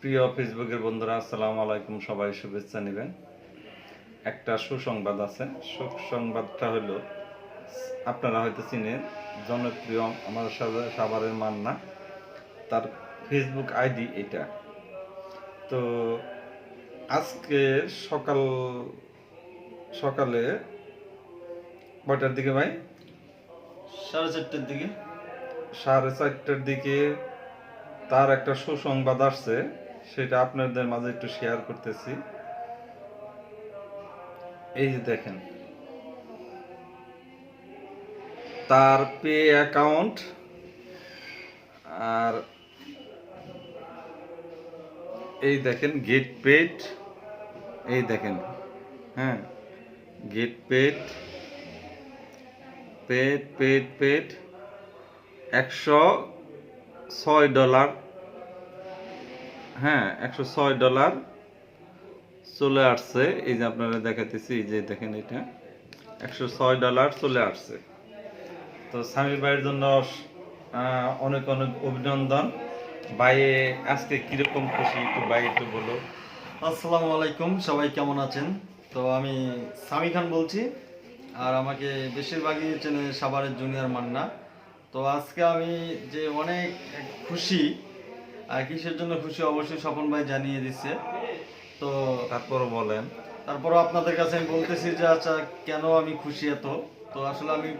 প্রিয় ফেসবুকের বন্ধুরা আসসালামু আলাইকুম। সবাই শুভেচ্ছা নেবেন। একটা সুসংবাদ আছে। সুসংবাদটা হলো আপনারা হয়তো চিনেন জনপ্রিয় আমার সাভারের মান্না তার ফেসবুক আইডি এটা। তো আজকে সকাল সকালে কয়টার দিকে ভাই? সাড়ে চারটের দিকে। সাড়ে চারটার দিকে তার একটা সুসংবাদ আসছে। সেটা আপনাদের মাঝে একটু শেয়ার করতেছি। এই যে দেখেন। তার পে অ্যাকাউন্ট আর এই দেখেন গেট পেড এই দেখেন হ্যাঁ। Get paid paid paid paid একশো ছয় ডলার হ্যাঁ একশো ছয় ডলার চলে আসছে। এই যে আপনারা দেখাতেছি এই যে দেখেন এটা, একশো ছয় ডলার চলে আসছে। তো স্বামী ভাইয়ের জন্য অনেক অনেক অভিনন্দন। ভাইয়ে আজকে কীরকম খুশি, একটু ভাই একটু বলো। আসসালামু আলাইকুম, সবাই কেমন আছেন? তো আমি সামি খান বলছি, আর আমাকে বেশিরভাগই চেনে সাভারের জুনিয়র মান্না। তো আজকে আমি যে অনেক খুশি কিসের জন্য খুশি অবশ্যই স্বপন ভাই জানিয়ে দিচ্ছে। তো তারপর বলেন। তারপরও আপনাদের কাছে আমি বলতেছি যে আচ্ছা কেন আমি খুশি এত? তো আসলে আমি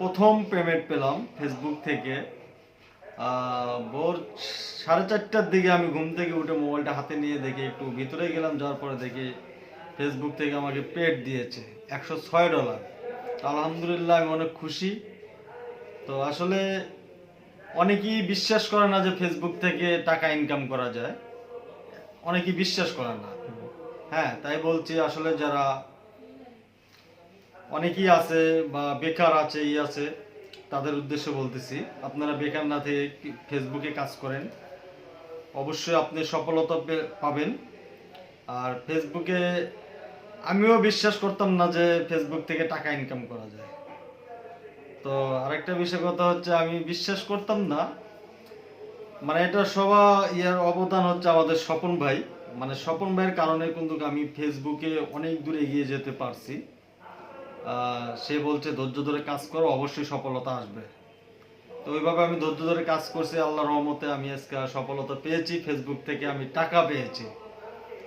প্রথম পেমেন্ট পেলাম ফেসবুক থেকে। ভোর সাড়ে চারটার দিকে আমি ঘুম থেকে উঠে মোবাইলটা হাতে নিয়ে দেখি একটু ভিতরে গেলাম, যাওয়ার পরে দেখি ফেসবুক থেকে আমাকে পেড দিয়েছে, একশো ছয় ডলার। আলহামদুলিল্লাহ আমি অনেক খুশি। তো আসলে অনেকেই বিশ্বাস করে না যে ফেসবুক থেকে টাকা ইনকাম করা যায়। অনেকেই বিশ্বাস করে না। হ্যাঁ তাই বলছি আসলে যারা অনেকেই আছে বা বেকার আছে, ই আছে, তাদের উদ্দেশ্যে বলতেছি, আপনারা বেকার না থেকে ফেসবুকে কাজ করেন। অবশ্যই আপনি সফলতা পাবেন। আর ফেসবুকে আমিও বিশ্বাস করতাম না যে ফেসবুক থেকে টাকা ইনকাম করা যায়। তো আরেকটা বিষয় কথা হচ্ছে, আমি বিশ্বাস করতাম না। মানে এটা সবা ইয়ার অবদান হচ্ছে আমাদের স্বপন ভাই। মানে স্বপন ভাইয়ের কারণে কিন্তু আমি ফেসবুকে অনেক দূর এগিয়ে যেতে পারছি। সে বলছে, ধৈর্য ধরে কাজ করো, অবশ্যই সফলতা আসবে। তো ওইভাবে আমি ধৈর্য ধরে কাজ করছি, আল্লাহর রহমতে আমি আজকে সফলতা পেয়েছি। ফেসবুক থেকে আমি টাকা পেয়েছি।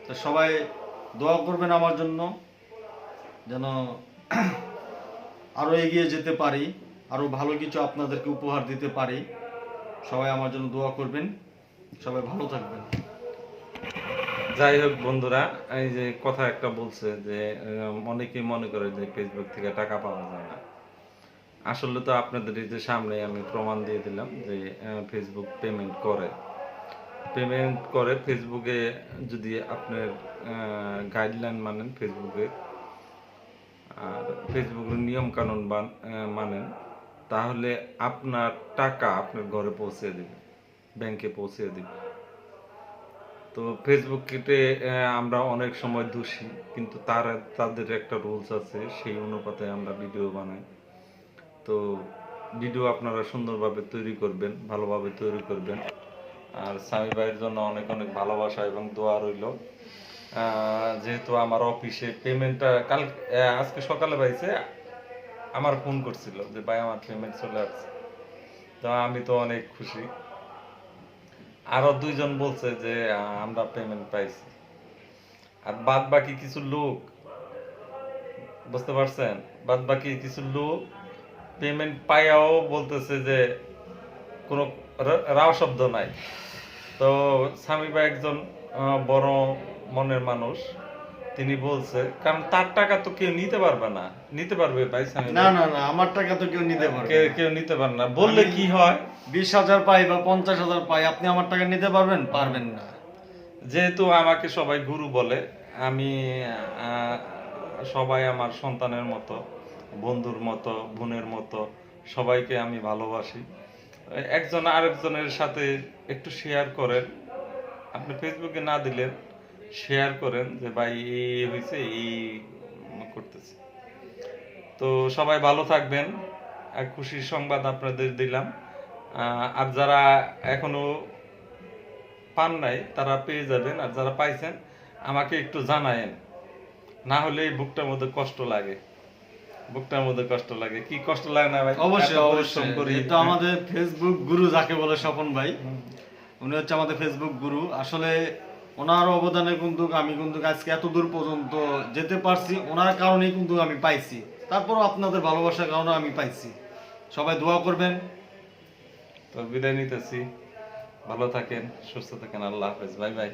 তো সবাই দোয়া করবেন আমার জন্য, যেন আরও এগিয়ে যেতে পারি। আরও ভালো কিছু আপনাদেরকে উপহার দিতে পারি। সবাই আমার জন্য দোয়া করবেন। সবাই ভালো থাকবেন। যাই হোক বন্ধুরা, এই যে কথা একটা বলছে যে অনেকেই মনে করে যে ফেসবুক থেকে টাকা পাওয়া যায় না। আসলে তো আপনাদের এই যে সামনে আমি প্রমাণ দিয়ে দিলাম যে ফেসবুক পেমেন্ট করে। পেমেন্ট করে ফেসবুকে যদি আপনার গাইডলাইন মানেন ফেসবুকে আর ফেসবুকের নিয়ম কানুন মানেন তাহলে আপনার টাকা আপনার ঘরে পৌঁছে দিবে ব্যাংকে পৌঁছে দিবে তো ফেসবুকে আমরা অনেক সময় দোষী, কিন্তু তার, তাদের একটা রুলস আছে, সেই অনুপাতে আমরা ভিডিও বানাই। তো ভিডিও আপনারা সুন্দরভাবে তৈরি করবেন, ভালোভাবে তৈরি করবেন। আর স্বামী ভাইয়ের জন্য অনেক অনেক ভালোবাসা এবং দোয়া রইল। যেহেতু আমার অফিসে পেমেন্টটা কাল আজকে সকালে পাইছে আমার ফোন করছিল যে, ভাই, আমার পেমেন্ট চলে আসছে। তো আমি তো অনেক খুশি। আরও দুইজন বলছে যে আমরা পেমেন্ট পাইছি। আর বাদ বাকি কিছু লোক, বুঝতে পারছেন? বাদ বাকি কিছু লোক পেমেন্ট পাইয়াও বলতেছে যে, কোনো রাও শব্দ নাই। তো স্বামী বা একজন বড় মনের মানুষ। তিনি বলছে কারণ তার টাকা তো কেউ নিতে পারবে না। নিতে পারবে ভাই না না না আমার টাকা তো কেউ নিতে পারবে। কেউ নিতে পারবে না। বললে কি হয়? বিশ হাজার পাই বা পঞ্চাশ হাজার পাই আপনি আমার টাকা নিতে পারবেন? পারবেন না। যেহেতু আমাকে সবাই গুরু বলে আমি সবাই আমার সন্তানের মতো বন্ধুর মতো বোনের মতো সবাইকে আমি ভালোবাসি। একজন আরেকজনের সাথে একটু শেয়ার করেন। আপনি ফেসবুকে না দিলেন শেয়ার করেন যে ভাই এই হয়েছে এই করতেছে। তো সবাই ভালো থাকবেন। এক খুশির সংবাদ আপনাদের দিলাম। আর যারা এখনও পান নাই তারা পেয়ে যাবেন। আর যারা পাইছেন আমাকে একটু জানায়েন। না হলে এই বুকটার মধ্যে কষ্ট লাগে। বুকটার মধ্যে কষ্ট লাগে। কি কষ্ট লাগে না ভাই? অবশ্যই অবশ্যই। করি। যেহেতু আমাদের ফেসবুক গুরু যাকে বলে স্বপন ভাই উনি হচ্ছে আমাদের ফেসবুক গুরু। আসলে ওনার অবদানে কিন্তু আমি কিন্তু আজকে এত দূর পর্যন্ত যেতে পারছি, ওনার কারণেই কিন্তু আমি পাইছি। তারপরও আপনাদের ভালোবাসার কারণে আমি পাইছি। সবাই দোয়া করবেন। তো বিদায় নিতেছি। ভালো থাকেন, সুস্থ থাকেন, আল্লাহ হাফেজ। Bye bye.